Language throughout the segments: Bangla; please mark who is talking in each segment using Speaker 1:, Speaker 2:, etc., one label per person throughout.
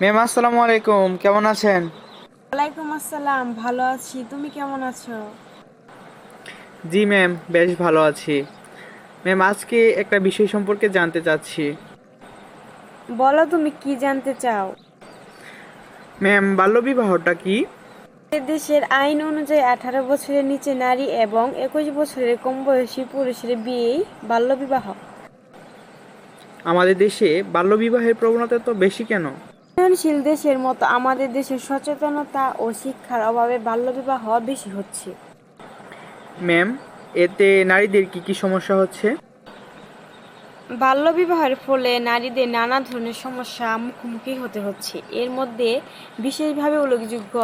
Speaker 1: ম্যাম আসসালামু আলাইকুম। কেমন আছেন?
Speaker 2: ওয়ালাইকুম আসসালাম ভালো আছি। তুমি কেমন আছো?
Speaker 1: জি ম্যাম বেশ ভালো আছি। ম্যাম আজকে একটা বিষয় সম্পর্কে জানতে চাচ্ছি।
Speaker 2: বলো তুমি কি জানতে চাও?
Speaker 1: ম্যাম বাল্যবিবাহটা কি?
Speaker 2: দেশের আইন অনুযায়ী আঠারো বছরের নিচে নারী এবং একুশ বছরের কম বয়সী পুরুষের বিয়েই বাল্যবিবাহ।
Speaker 1: আমাদের দেশে বাল্যবিবাহের প্রবণতা তো বেশি কেন?
Speaker 2: উন্নয়নশীল দেশের মতো আমাদের দেশে সচেতনতা ও শিক্ষার অভাবে বাল্যবিবাহ বেশি হচ্ছে।
Speaker 1: ম্যাম এতে নারীদের কি কি সমস্যা হচ্ছে?
Speaker 2: বাল্যবিবাহের ফলে নারীদের নানা ধরনের সমস্যা মুখোমুখি হতে হচ্ছে। এর মধ্যে বিশেষভাবে উল্লেখযোগ্য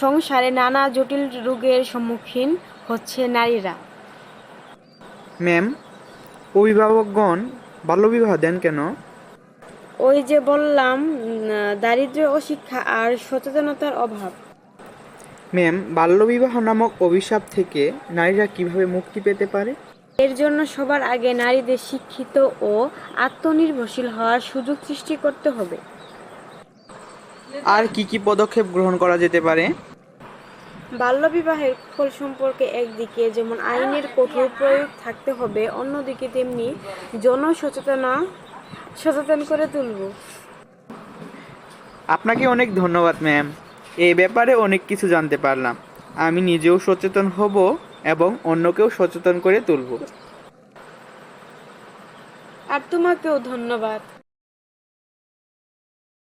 Speaker 2: সংসারে নানা জটিল রোগের সম্মুখীন হচ্ছে নারীরা।
Speaker 1: ম্যাম অভিভাবকগণ বাল্যবিবাহ দেন কেন?
Speaker 2: ওই যে বললাম দারিদ্র্য ও শিক্ষা আর সচেতনতার অভাব।
Speaker 1: ম্যাম বাল্যবিবাহ নামক অভিশাপ থেকে নারীরা কীভাবে মুক্তি পেতে পারে?
Speaker 2: এর জন্য সবার আগে নারীদের শিক্ষিত ও আত্মনির্ভরশীল হওয়ার সুযোগ সৃষ্টি করতে হবে।
Speaker 1: আর কি কি পদক্ষেপ গ্রহণ করা যেতে পারে?
Speaker 2: বাল্যবিবাহের ফল সম্পর্কে একদিকে যেমন আইনের কঠোর প্রয়োগ থাকতে হবে অন্যদিকে তেমনি জনসচেতনা সচেতন করে তুলব।
Speaker 1: আপনাকে অনেক ধন্যবাদ ম্যাম। এই ব্যাপারে অনেক কিছু জানতে পারলাম। আমি নিজেও সচেতন হব এবং অন্যকেও সচেতন করে তুলব।
Speaker 2: আর তোমাকেও ধন্যবাদ।